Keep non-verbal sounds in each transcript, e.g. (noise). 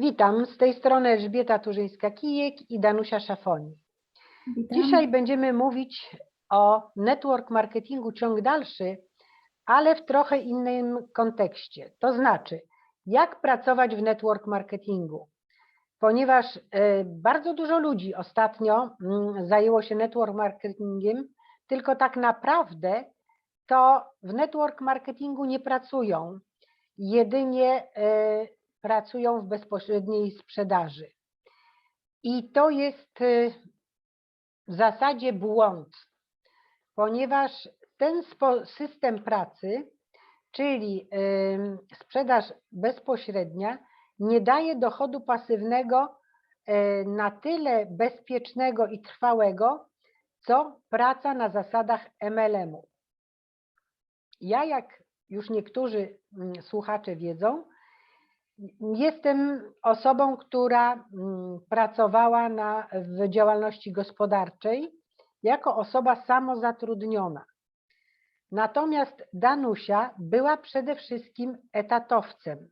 Witam, z tej strony Elżbieta Turzyńska-Kijek i Danusia Szafoni. Witam. Dzisiaj będziemy mówić o network marketingu ciąg dalszy, ale w trochę innym kontekście. To znaczy, jak pracować w network marketingu. Ponieważ e, bardzo dużo ludzi ostatnio mm, zajęło się network marketingiem, tylko tak naprawdę to w network marketingu nie pracują. Jedynie e, pracują w bezpośredniej sprzedaży. I to jest e, w zasadzie błąd, ponieważ ten system pracy, czyli em, sprzedaż bezpośrednia, nie daje dochodu pasywnego e, na tyle bezpiecznego i trwałego, co praca na zasadach MLM-u. Ja, jak już niektórzy mm, słuchacze wiedzą, Jestem osobą, która mm, pracowała na, w działalności gospodarczej jako osoba samozatrudniona. Natomiast Danusia była przede wszystkim etatowcem.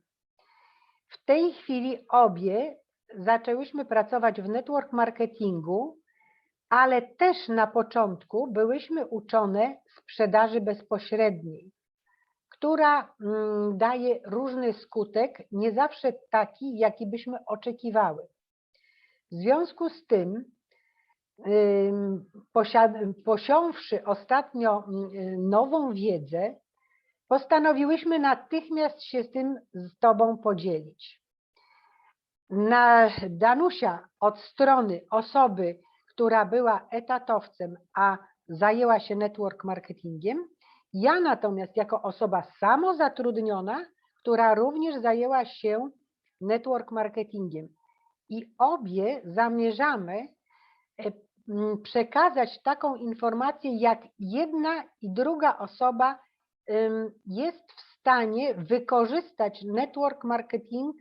W tej chwili obie zaczęłyśmy pracować w network marketingu, ale też na początku byłyśmy uczone sprzedaży bezpośredniej która mm, daje różny skutek, nie zawsze taki, jaki byśmy oczekiwały. W związku z tym, posiąwszy ostatnio mm, nową wiedzę, postanowiłyśmy natychmiast się z tym z Tobą podzielić. Na Danusia od strony osoby, która była etatowcem, a zajęła się network marketingiem, ja natomiast jako osoba samozatrudniona, która również zajęła się network marketingiem. I obie zamierzamy e, przekazać taką informację, jak jedna i druga osoba jest w stanie wykorzystać network marketing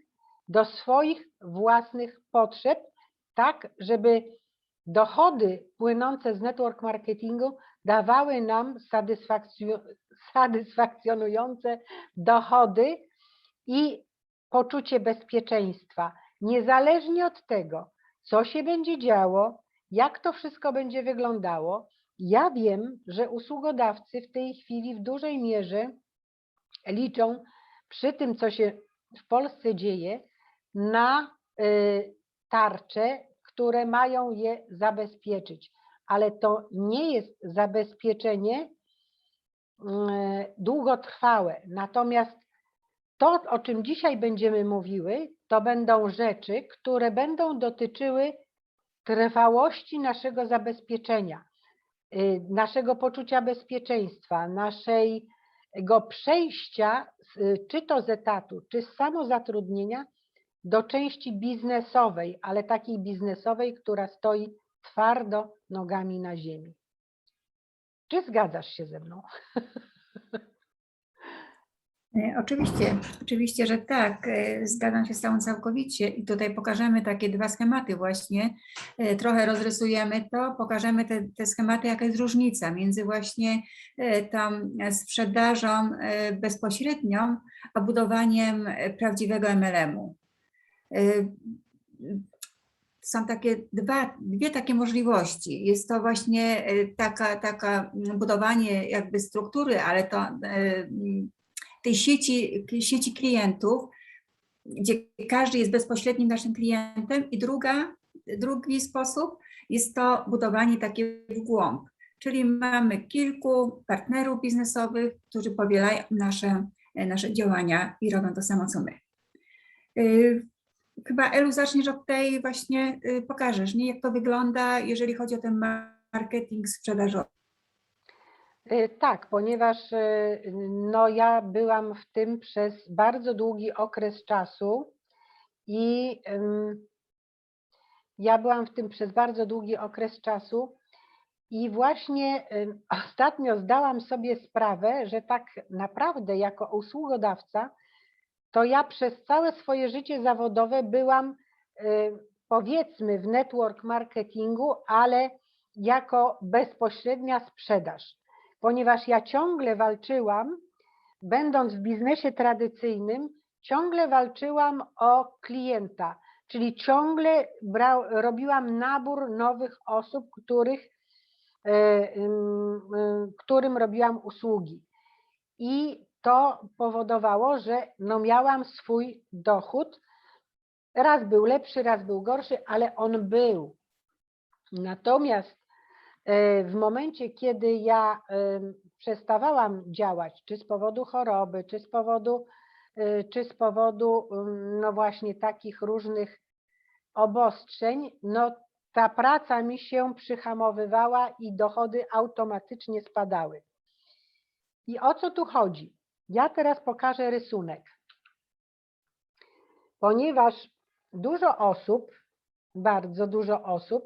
do swoich własnych potrzeb, tak żeby dochody płynące z network marketingu dawały nam satysfakcjo- satysfakcjonujące dochody i poczucie bezpieczeństwa. Niezależnie od tego, co się będzie działo, jak to wszystko będzie wyglądało, ja wiem, że usługodawcy w tej chwili w dużej mierze liczą przy tym, co się w Polsce dzieje, na y, tarcze, które mają je zabezpieczyć ale to nie jest zabezpieczenie mm, długotrwałe. Natomiast to, o czym dzisiaj będziemy mówiły, to będą rzeczy, które będą dotyczyły trwałości naszego zabezpieczenia, y, naszego poczucia bezpieczeństwa, naszego przejścia, z- czy to z etatu, czy z samozatrudnienia, do części biznesowej, ale takiej biznesowej, która stoi twardo nogami na ziemi. Czy zgadzasz się ze mną? E, Oczywiście, oczywiście, że tak. e, Zgadzam się z Tobą całkowicie i tutaj pokażemy takie dwa schematy właśnie. E, Trochę rozrysujemy to, pokażemy te, te schematy, jaka jest różnica między właśnie tą sprzedażą bezpośrednią, a budowaniem prawdziwego MLM-u. E, Są takie dwa, dwie takie możliwości. Jest to właśnie e, taka, taka budowanie jakby struktury, ale to e, tej sieci, sieci klientów, gdzie każdy jest bezpośrednim naszym klientem i druga, drugi sposób jest to budowanie takie w głąb, czyli mamy kilku partnerów biznesowych, którzy powielają nasze, nasze działania i robią to samo, co my. Chyba Elu zaczniesz od tej właśnie, y, pokażesz, nie, jak to wygląda, jeżeli chodzi o ten marketing sprzedażowy. Y, Tak, ponieważ y, no, ja byłam w tym przez bardzo długi okres czasu i ym, ja byłam w tym przez bardzo długi okres czasu i właśnie ym, ostatnio zdałam sobie sprawę, że tak naprawdę jako usługodawca to ja przez całe swoje życie zawodowe byłam y, powiedzmy w network marketingu, ale jako bezpośrednia sprzedaż ponieważ ja ciągle walczyłam, będąc w biznesie tradycyjnym, ciągle walczyłam o klienta, czyli ciągle brał, robiłam nabór nowych osób, których, ym, y, którym robiłam usługi. I to powodowało, że no miałam swój dochód. Raz był lepszy, raz był gorszy, ale on był. Natomiast e, w momencie, kiedy ja em, przestawałam działać, czy z powodu choroby, czy z powodu, e, czy z powodu ym, no właśnie takich różnych obostrzeń, no ta praca mi się przyhamowywała i dochody automatycznie spadały. I o co tu chodzi? Ja teraz pokażę rysunek. Ponieważ dużo osób, bardzo dużo osób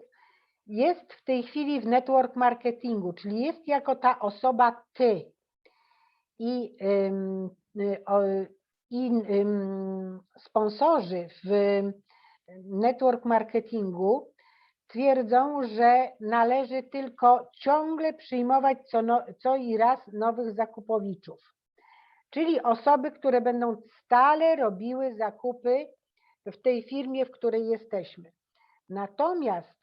jest w tej chwili w network marketingu, czyli jest jako ta osoba ty. I, y, i sponsorzy w network marketingu twierdzą, że należy tylko ciągle przyjmować co, no, co i raz nowych zakupowiczów. Czyli osoby, które będą stale robiły zakupy w tej firmie, w której jesteśmy. Natomiast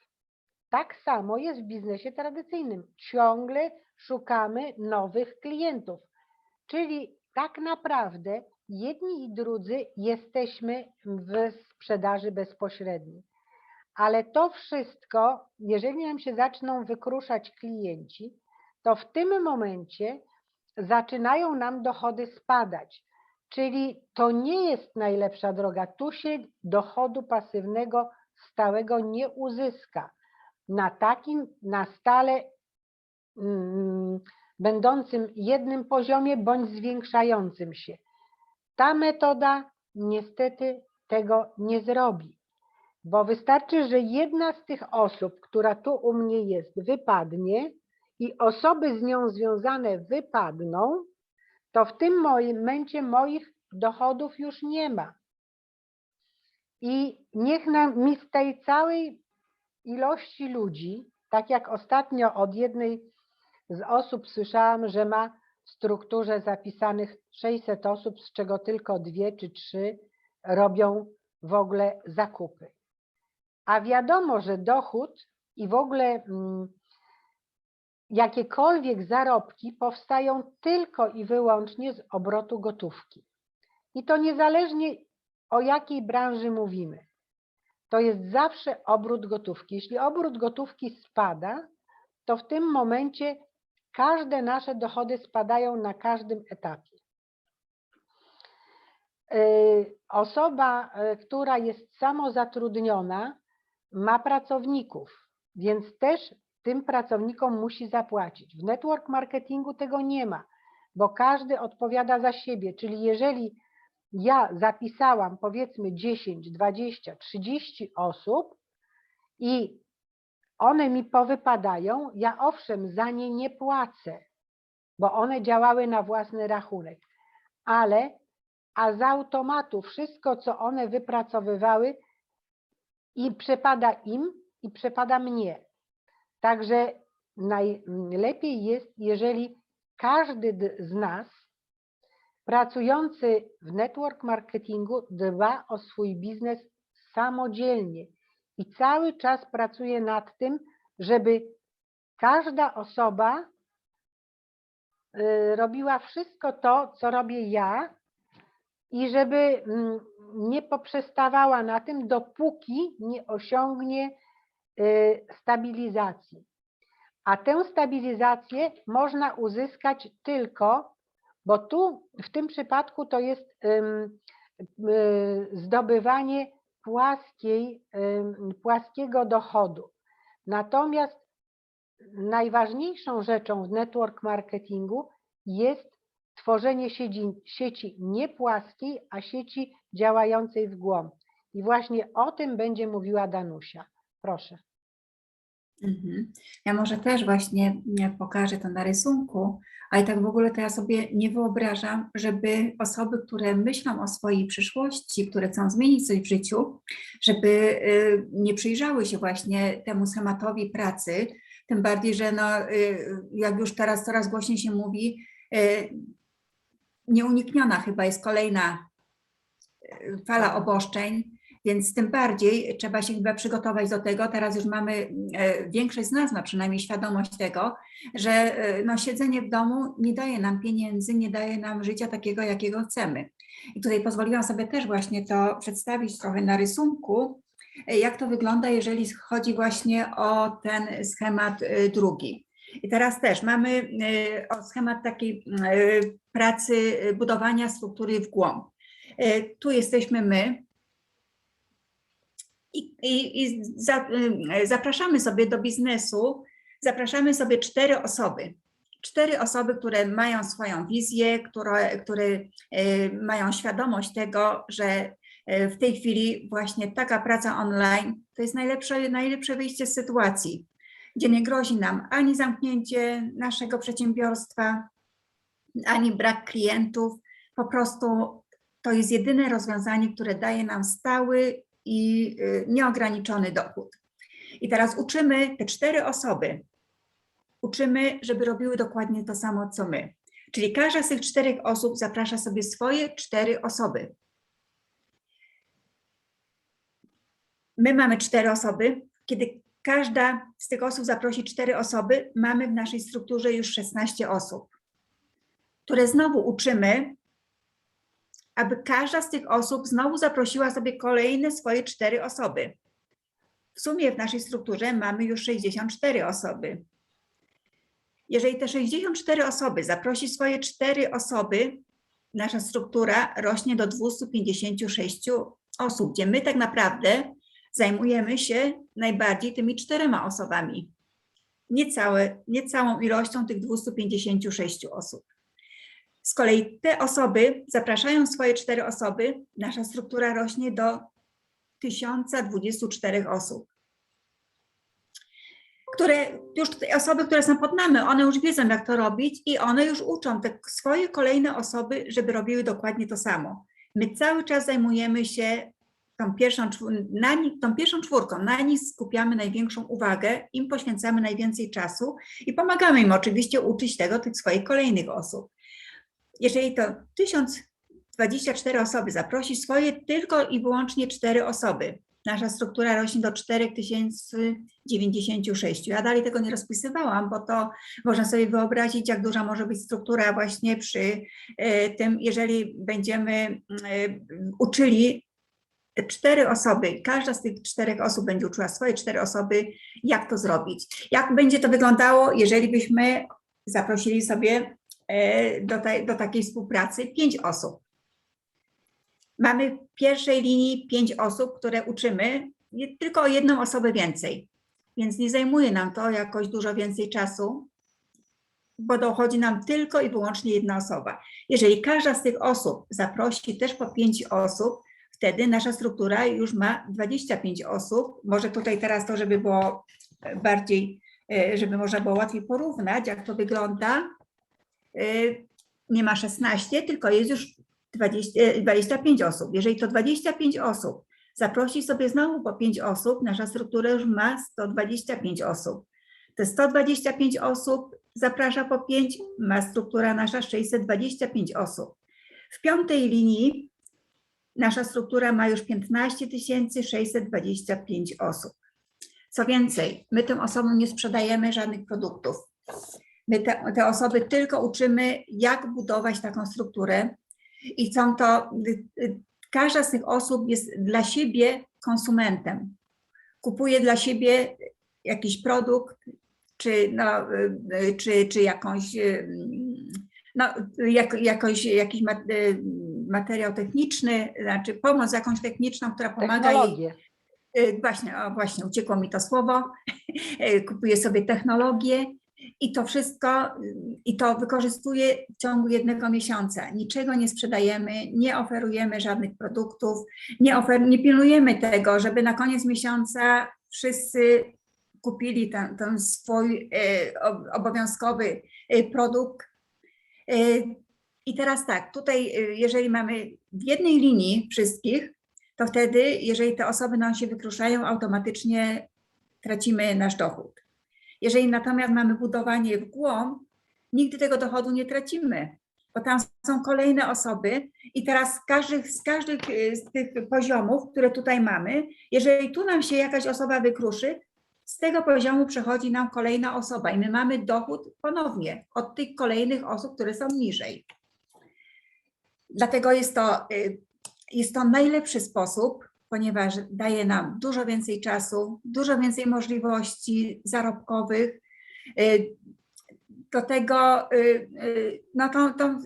tak samo jest w biznesie tradycyjnym. Ciągle szukamy nowych klientów. Czyli tak naprawdę jedni i drudzy jesteśmy w sprzedaży bezpośredniej. Ale to wszystko, jeżeli nam się zaczną wykruszać klienci, to w tym momencie zaczynają nam dochody spadać. Czyli to nie jest najlepsza droga. Tu się dochodu pasywnego stałego nie uzyska. Na takim, na stale mm, będącym jednym poziomie bądź zwiększającym się. Ta metoda niestety tego nie zrobi, bo wystarczy, że jedna z tych osób, która tu u mnie jest, wypadnie i osoby z nią związane wypadną, to w tym momencie moich dochodów już nie ma. I niech nam, mi z tej całej ilości ludzi, tak jak ostatnio od jednej z osób słyszałam, że ma w strukturze zapisanych 600 osób, z czego tylko dwie czy trzy robią w ogóle zakupy. A wiadomo, że dochód i w ogóle mm, jakiekolwiek zarobki powstają tylko i wyłącznie z obrotu gotówki. I to niezależnie o jakiej branży mówimy. To jest zawsze obrót gotówki. Jeśli obrót gotówki spada, to w tym momencie każde nasze dochody spadają na każdym etapie. Yy, Osoba, yy, która jest samozatrudniona, ma pracowników, więc też tym pracownikom musi zapłacić. W network marketingu tego nie ma, bo każdy odpowiada za siebie, czyli jeżeli ja zapisałam powiedzmy 10, 20, 30 osób i one mi powypadają, ja owszem za nie nie płacę, bo one działały na własny rachunek, ale a z automatu wszystko, co one wypracowywały, i przepada im i przepada mnie. Także najlepiej jest, jeżeli każdy z nas pracujący w network marketingu dba o swój biznes samodzielnie i cały czas pracuje nad tym, żeby każda osoba y, robiła wszystko to, co robię ja i żeby mm, nie poprzestawała na tym, dopóki nie osiągnie stabilizacji. A tę stabilizację można uzyskać tylko, bo tu w tym przypadku to jest y, zdobywanie płaskiej, płaskiego dochodu. Natomiast najważniejszą rzeczą w network marketingu jest tworzenie sieci, sieci nie płaskiej, a sieci działającej w głąb. I właśnie o tym będzie mówiła Danusia. Proszę. Mhm. Ja może też właśnie mm, pokażę to na rysunku, ale tak w ogóle to ja sobie nie wyobrażam, żeby osoby, które myślą o swojej przyszłości, które chcą zmienić coś w życiu, żeby y, nie przyjrzały się właśnie temu schematowi pracy, tym bardziej, że no, y, jak już teraz coraz głośniej się mówi, y, nieunikniona chyba jest kolejna fala obostrzeń, więc tym bardziej trzeba się chyba przygotować do tego. Teraz już mamy, e, większość z nas ma przynajmniej świadomość tego, że e, no, siedzenie w domu nie daje nam pieniędzy, nie daje nam życia takiego, jakiego chcemy. I tutaj pozwoliłam sobie też właśnie to przedstawić trochę na rysunku, e, jak to wygląda, jeżeli chodzi właśnie o ten schemat drugi. I teraz też mamy schemat takiej pracy, budowania struktury w głąb. Tu jesteśmy my. I, i, i za, e, zapraszamy sobie do biznesu, zapraszamy sobie cztery osoby. Cztery osoby, które mają swoją wizję, które, które e, mają świadomość tego, że e, w tej chwili właśnie taka praca online to jest najlepsze, najlepsze wyjście z sytuacji, gdzie nie grozi nam ani zamknięcie naszego przedsiębiorstwa, ani brak klientów. Po prostu to jest jedyne rozwiązanie, które daje nam stały i y, nieograniczony dochód. I teraz uczymy te cztery osoby, uczymy, żeby robiły dokładnie to samo, co my. Czyli każda z tych czterech osób zaprasza sobie swoje cztery osoby. My mamy cztery osoby. Kiedy każda z tych osób zaprosi cztery osoby, mamy w naszej strukturze już 16 osób, które znowu uczymy, aby każda z tych osób znowu zaprosiła sobie kolejne swoje cztery osoby. W sumie w naszej strukturze mamy już 64 osoby. Jeżeli te 64 osoby zaprosi swoje cztery osoby, nasza struktura rośnie do 256 osób, gdzie my tak naprawdę zajmujemy się najbardziej tymi czterema osobami. Nie, całe, nie całą ilością tych 256 osób. Z kolei te osoby zapraszają swoje cztery osoby, nasza struktura rośnie do 1024 osób. Które już te osoby, które są pod nami, one już wiedzą, jak to robić i one już uczą te swoje kolejne osoby, żeby robiły dokładnie to samo. My cały czas zajmujemy się tą pierwszą, na tą pierwszą czwórką, na nich skupiamy największą uwagę, im poświęcamy najwięcej czasu i pomagamy im oczywiście uczyć tego tych swoich kolejnych osób. Jeżeli to 1024 osoby zaprosi swoje tylko i wyłącznie cztery osoby, nasza struktura rośnie do 4096. Ja dalej tego nie rozpisywałam, bo to można sobie wyobrazić, jak duża może być struktura właśnie przy e, tym, jeżeli będziemy e, uczyli te cztery osoby, każda z tych czterech osób będzie uczyła swoje cztery osoby, jak to zrobić. Jak będzie to wyglądało, jeżeli byśmy zaprosili sobie do, tej, do takiej współpracy pięć osób. Mamy w pierwszej linii pięć osób, które uczymy, tylko o jedną osobę więcej, więc nie zajmuje nam to jakoś dużo więcej czasu, bo dochodzi nam tylko i wyłącznie jedna osoba. Jeżeli każda z tych osób zaprosi też po pięć osób, wtedy nasza struktura już ma 25 osób. Może tutaj teraz to, żeby było e, bardziej, e, żeby można było łatwiej porównać, jak to wygląda. E, Nie ma 16, tylko jest już 20, e, 25 osób. Jeżeli to 25 osób zaprosi sobie znowu po 5 osób, nasza struktura już ma 125 osób. Te 125 osób zaprasza po 5, ma struktura nasza 625 osób. W piątej linii nasza struktura ma już 15 625 osób. Co więcej, my tym osobom nie sprzedajemy żadnych produktów. My te, te osoby tylko uczymy, jak budować taką strukturę i są to, y, y, każda z tych osób jest dla siebie konsumentem. Kupuje dla siebie jakiś produkt, czy, no, y, czy, czy jakąś, no, jak, jakoś, jakiś ma- materiał techniczny, znaczy pomoc jakąś techniczną, która pomaga jej Technologie. Y, Właśnie, o, właśnie, uciekło mi to słowo. (laughs) Kupuję sobie technologię i to wszystko, y, i to wykorzystuję w ciągu jednego miesiąca. Niczego nie sprzedajemy, nie oferujemy żadnych produktów, nie, ofer, nie pilnujemy tego, żeby na koniec miesiąca wszyscy kupili ten, ten swój y, ob- obowiązkowy y, produkt. I teraz tak, tutaj, jeżeli mamy w jednej linii wszystkich, to wtedy, jeżeli te osoby nam się wykruszają, automatycznie tracimy nasz dochód. Jeżeli natomiast mamy budowanie w głąb, nigdy tego dochodu nie tracimy, bo tam są kolejne osoby i teraz z każdych, z każdych y, z tych poziomów, które tutaj mamy, jeżeli tu nam się jakaś osoba wykruszy, z tego poziomu przechodzi nam kolejna osoba i my mamy dochód ponownie od tych kolejnych osób, które są niżej. Dlatego jest to, y, jest to najlepszy sposób, ponieważ daje nam dużo więcej czasu, dużo więcej możliwości zarobkowych. y, Do tego y, y, no tą, tą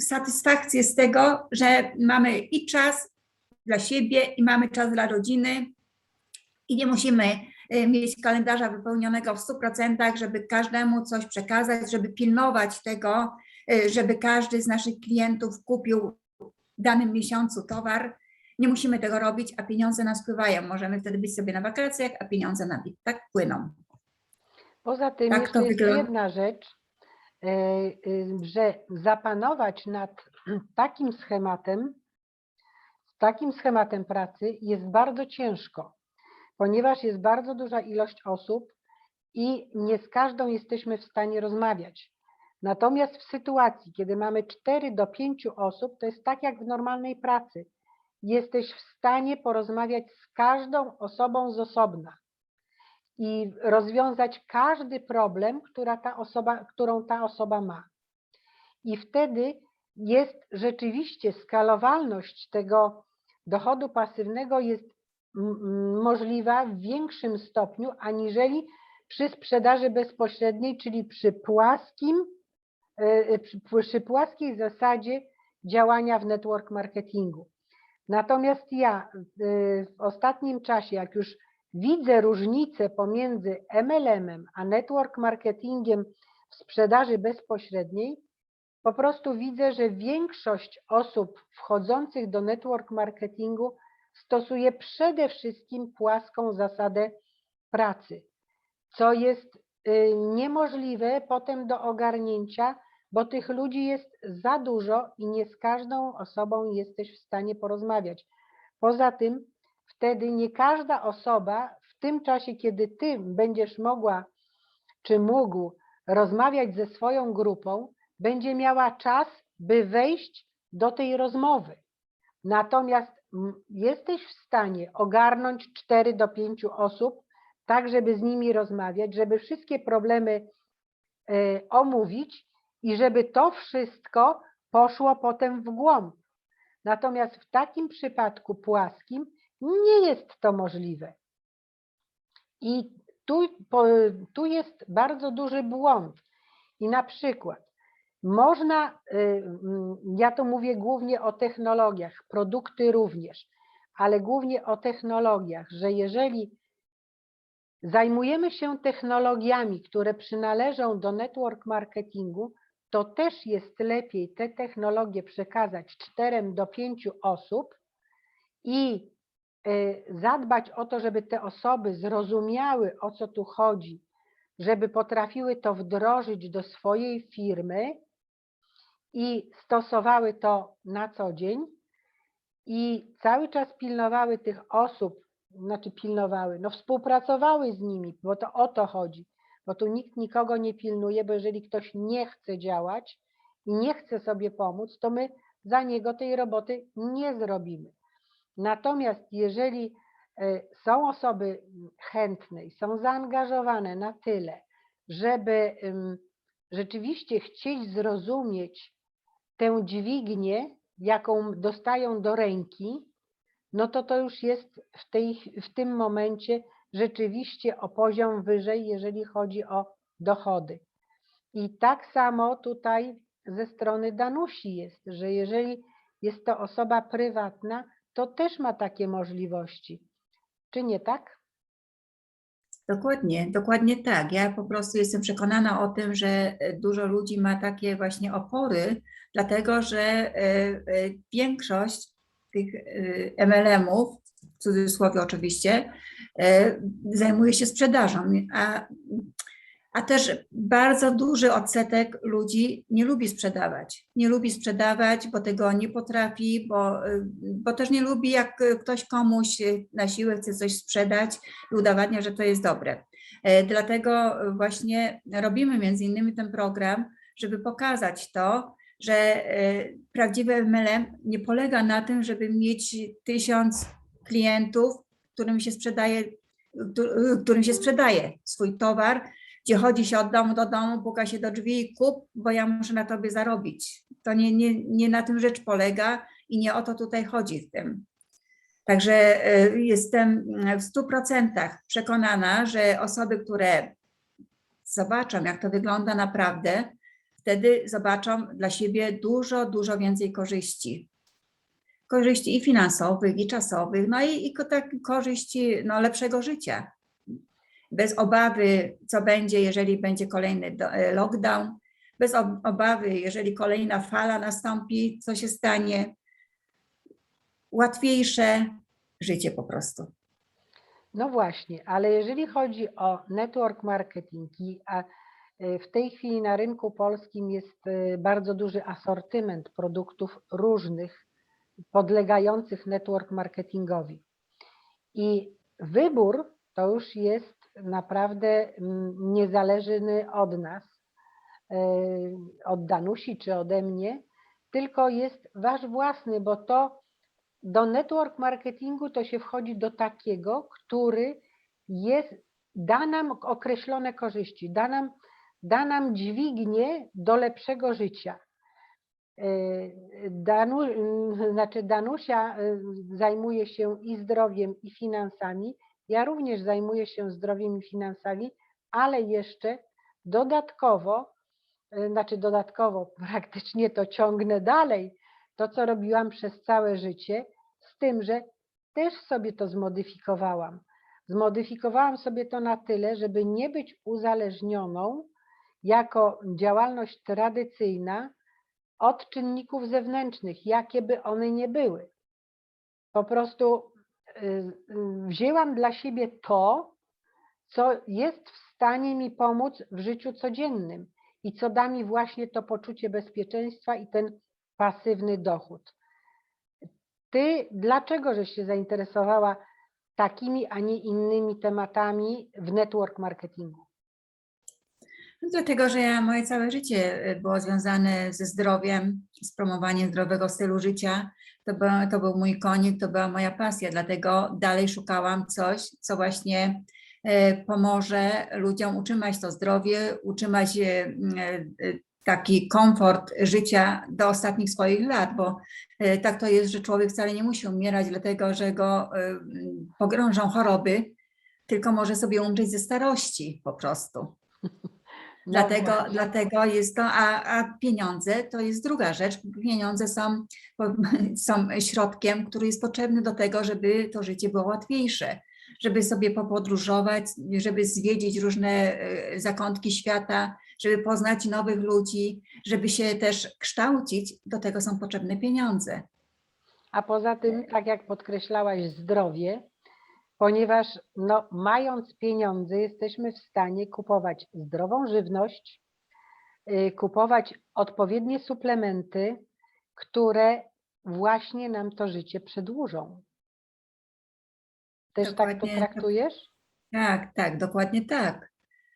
satysfakcję z tego, że mamy i czas dla siebie, i mamy czas dla rodziny, i nie musimy mieć kalendarza wypełnionego w 100%, żeby każdemu coś przekazać, żeby pilnować tego, żeby każdy z naszych klientów kupił w danym miesiącu towar. Nie musimy tego robić, a pieniądze nas wpływają. Możemy wtedy być sobie na wakacjach, a pieniądze nam tak płyną. Poza tym Tak jeszcze to jest wygląda. jedna rzecz, e, y, że zapanować nad takim schematem, takim schematem pracy jest bardzo ciężko, ponieważ jest bardzo duża ilość osób i nie z każdą jesteśmy w stanie rozmawiać. Natomiast w sytuacji, kiedy mamy 4 do 5 osób, to jest tak jak w normalnej pracy. Jesteś w stanie porozmawiać z każdą osobą z osobna i rozwiązać każdy problem, która ta osoba, którą ta osoba ma. I wtedy jest rzeczywiście skalowalność tego dochodu pasywnego jest możliwa w większym stopniu aniżeli przy sprzedaży bezpośredniej, czyli przy płaskim, e, e, przy płaskiej zasadzie działania w network marketingu. Natomiast ja e, w ostatnim czasie, jak już widzę różnicę pomiędzy MLM-em a network marketingiem w sprzedaży bezpośredniej, po prostu widzę, że większość osób wchodzących do network marketingu stosuje przede wszystkim płaską zasadę pracy, co jest y, niemożliwe potem do ogarnięcia, bo tych ludzi jest za dużo i nie z każdą osobą jesteś w stanie porozmawiać. Poza tym, wtedy nie każda osoba w tym czasie, kiedy ty będziesz mogła czy mógł rozmawiać ze swoją grupą, będzie miała czas, by wejść do tej rozmowy. Natomiast jesteś w stanie ogarnąć 4 do 5 osób, tak żeby z nimi rozmawiać, żeby wszystkie problemy e, omówić i żeby to wszystko poszło potem w głąb. Natomiast w takim przypadku płaskim nie jest to możliwe. I tu, tu jest bardzo duży błąd. I na przykład można, y, mm, ja to mówię głównie o technologiach, produkty również, ale głównie o technologiach, że jeżeli zajmujemy się technologiami, które przynależą do network marketingu, to też jest lepiej te technologie przekazać 4 do 5 osób i y, zadbać o to, żeby te osoby zrozumiały, o co tu chodzi, żeby potrafiły to wdrożyć do swojej firmy i stosowały to na co dzień i cały czas pilnowały tych osób, znaczy pilnowały, no współpracowały z nimi, bo to o to chodzi, bo tu nikt nikogo nie pilnuje, bo jeżeli ktoś nie chce działać i nie chce sobie pomóc, to my za niego tej roboty nie zrobimy. Natomiast jeżeli e, są osoby chętne i są zaangażowane na tyle, żeby rzeczywiście chcieć zrozumieć tę dźwignię, jaką dostają do ręki, no to to już jest w, tej, w tym momencie rzeczywiście o poziom wyżej, jeżeli chodzi o dochody. I tak samo tutaj ze strony Danusi jest, że jeżeli jest to osoba prywatna, to też ma takie możliwości. Czy nie tak? Dokładnie, dokładnie tak. Ja po prostu jestem przekonana o tym, że e, dużo ludzi ma takie właśnie opory, dlatego że e, e, większość tych MLM-ów, w cudzysłowie oczywiście, e, zajmuje się sprzedażą, a, a też bardzo duży odsetek ludzi nie lubi sprzedawać. Nie lubi sprzedawać, bo tego nie potrafi, bo, e, bo też nie lubi, jak ktoś komuś na siłę chce coś sprzedać i udowadnia, że to jest dobre. E, Dlatego właśnie robimy między innymi ten program, żeby pokazać to, że e, prawdziwy MLM nie polega na tym, żeby mieć tysiąc klientów, którym się sprzedaje, któ- którym się sprzedaje swój towar, gdzie chodzi się od domu do domu, puka się do drzwi i kup, bo ja muszę na tobie zarobić. To nie, nie, nie na tym rzecz polega i nie o to tutaj chodzi w tym. Także e, jestem w stu procentach przekonana, że osoby, które zobaczą, jak to wygląda naprawdę, wtedy zobaczą dla siebie dużo, dużo więcej korzyści. Korzyści i finansowych, i czasowych, no i, i tak, korzyści no, lepszego życia. Bez obawy, co będzie, jeżeli będzie kolejny e, lockdown, bez ob- obawy, jeżeli kolejna fala nastąpi, co się stanie. Łatwiejsze życie po prostu. No właśnie, ale jeżeli chodzi o network marketing, a y, w tej chwili na rynku polskim jest y, bardzo duży asortyment produktów różnych, podlegających network marketingowi. I wybór to już jest naprawdę mm, niezależny od nas, y, od Danusi czy ode mnie, tylko jest wasz własny, bo to do network marketingu to się wchodzi do takiego, który jest, da nam określone korzyści, da nam, da nam dźwignię do lepszego życia. Yy, Danu, yy, znaczy Danusia yy, zajmuje się i zdrowiem, i finansami. Ja również zajmuję się zdrowiem i finansami, ale jeszcze dodatkowo, znaczy dodatkowo (laughs) praktycznie to ciągnę dalej, to co robiłam przez całe życie, z tym, że też sobie to zmodyfikowałam. Zmodyfikowałam sobie to na tyle, żeby nie być uzależnioną jako działalność tradycyjna od czynników zewnętrznych, jakie by one nie były. Po prostu y, y, wzięłam dla siebie to, co jest w stanie mi pomóc w życiu codziennym i co da mi właśnie to poczucie bezpieczeństwa i ten pasywny dochód. Ty dlaczego żeś się zainteresowała takimi, a nie innymi tematami w network marketingu? No Dlatego, że moje całe życie y, było związane ze zdrowiem, z promowaniem zdrowego stylu życia. To, był, to był mój konik, to była moja pasja, dlatego dalej szukałam coś, co właśnie e, pomoże ludziom utrzymać to zdrowie, utrzymać e, e, taki komfort życia do ostatnich swoich lat, bo e, tak to jest, że człowiek wcale nie musi umierać, dlatego że go e, pogrążą choroby, tylko może sobie umrzeć ze starości po prostu. Dlatego, dlatego jest to, a, a pieniądze to jest druga rzecz. Pieniądze są, (laughs) są środkiem, który jest potrzebny do tego, żeby to życie było łatwiejsze, żeby sobie popodróżować, żeby zwiedzić różne e, zakątki świata, żeby poznać nowych ludzi, żeby się też kształcić. Do tego są potrzebne pieniądze. A poza tym, tak jak podkreślałaś, zdrowie, ponieważ no, mając pieniądze, jesteśmy w stanie kupować zdrową żywność, y, kupować odpowiednie suplementy, które właśnie nam to życie przedłużą. Też tak to Dokładnie. traktujesz? Tak, tak, dokładnie tak.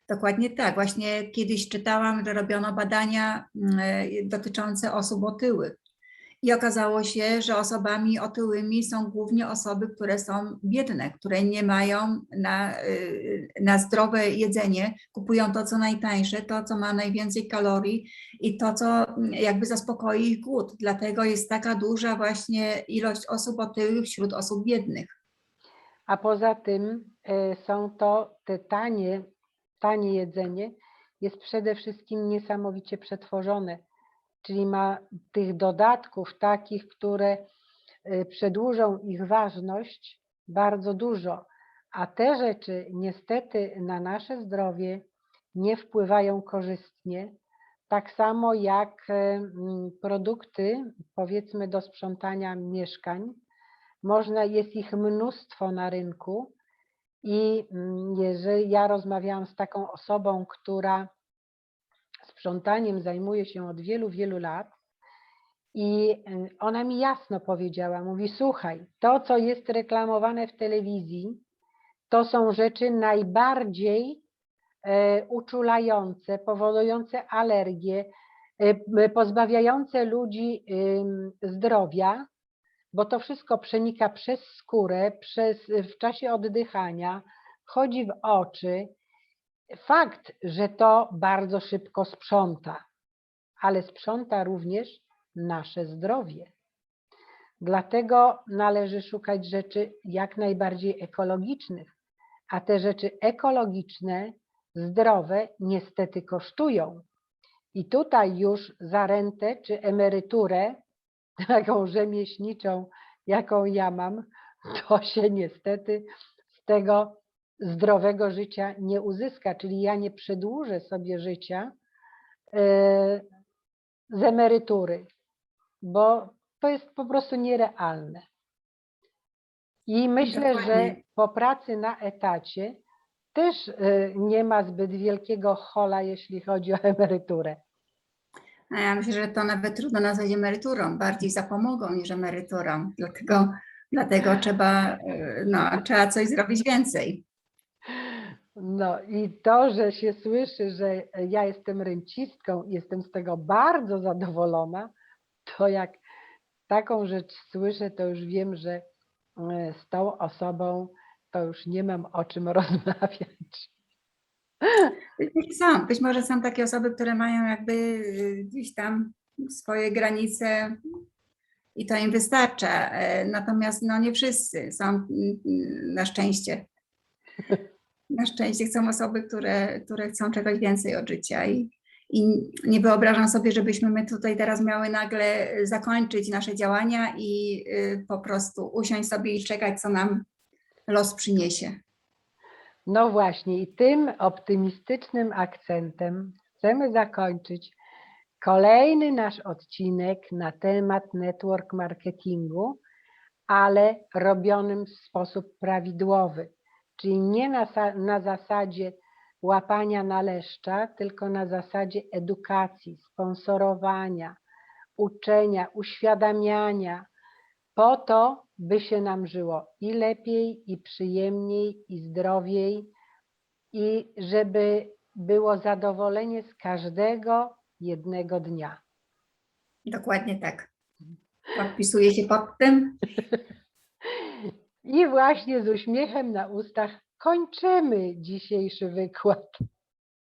Dokładnie tak. Właśnie kiedyś czytałam, że robiono badania mm, e, dotyczące osób otyłych. I okazało się, że osobami otyłymi są głównie osoby, które są biedne, które nie mają na, y, na zdrowe jedzenie, kupują to, co najtańsze, to, co ma najwięcej kalorii i to, co mm, jakby zaspokoi ich głód. Dlatego jest taka duża właśnie ilość osób otyłych wśród osób biednych. A poza tym e, są to te tanie, tanie jedzenie jest przede wszystkim niesamowicie przetworzone, czyli ma tych dodatków takich, które e, przedłużą ich ważność bardzo dużo, a te rzeczy niestety na nasze zdrowie nie wpływają korzystnie. Tak samo jak e, mm, produkty, powiedzmy, do sprzątania mieszkań, można, jest ich mnóstwo na rynku i mm, jeżeli ja rozmawiałam z taką osobą, która sprzątaniem zajmuje się od wielu, wielu lat i y, ona mi jasno powiedziała, mówi słuchaj, to co jest reklamowane w telewizji, to są rzeczy najbardziej e, uczulające, powodujące alergie, y, pozbawiające ludzi ym, zdrowia, bo to wszystko przenika przez skórę, przez, w czasie oddychania, wchodzi w oczy. Fakt, że to bardzo szybko sprząta, ale sprząta również nasze zdrowie. Dlatego należy szukać rzeczy jak najbardziej ekologicznych, a te rzeczy ekologiczne, zdrowe niestety kosztują. I tutaj już za rentę czy emeryturę, taką rzemieślniczą, jaką ja mam, to się niestety z tego zdrowego życia nie uzyska. Czyli ja nie przedłużę sobie życia e, z emerytury, bo to jest po prostu nierealne. I myślę, że Dokładnie. po pracy na etacie też e, nie ma zbyt wielkiego hola, jeśli chodzi o (laughs) emeryturę. A ja myślę, że to nawet trudno nazwać emeryturą, bardziej zapomogą niż emeryturą. Dlatego, dlatego trzeba, e, no, trzeba coś zrobić więcej. No i to, że się słyszy, że ja jestem rencistką i jestem z tego bardzo zadowolona, to jak taką rzecz słyszę, to już wiem, że e, z tą osobą to już nie mam o czym (laughs) rozmawiać. Są, być może są takie osoby, które mają jakby y, gdzieś tam swoje granice i to im wystarcza. E, Natomiast no nie wszyscy są mm, mm, na szczęście. (laughs) Na szczęście są osoby, które, które chcą czegoś więcej od życia i, i nie wyobrażam sobie, żebyśmy my tutaj teraz miały nagle zakończyć nasze działania i y, po prostu usiąść sobie i czekać, co nam los przyniesie. No właśnie, i tym optymistycznym akcentem chcemy zakończyć kolejny nasz odcinek na temat network marketingu, ale robionym w sposób prawidłowy, czyli nie na, na zasadzie łapania na leszcza, tylko na zasadzie edukacji, sponsorowania, uczenia, uświadamiania, po to, by się nam żyło i lepiej, i przyjemniej, i zdrowiej, i żeby było zadowolenie z każdego jednego dnia. Dokładnie tak. Podpisuję się pod tym. (laughs) I właśnie z uśmiechem na ustach kończymy dzisiejszy wykład.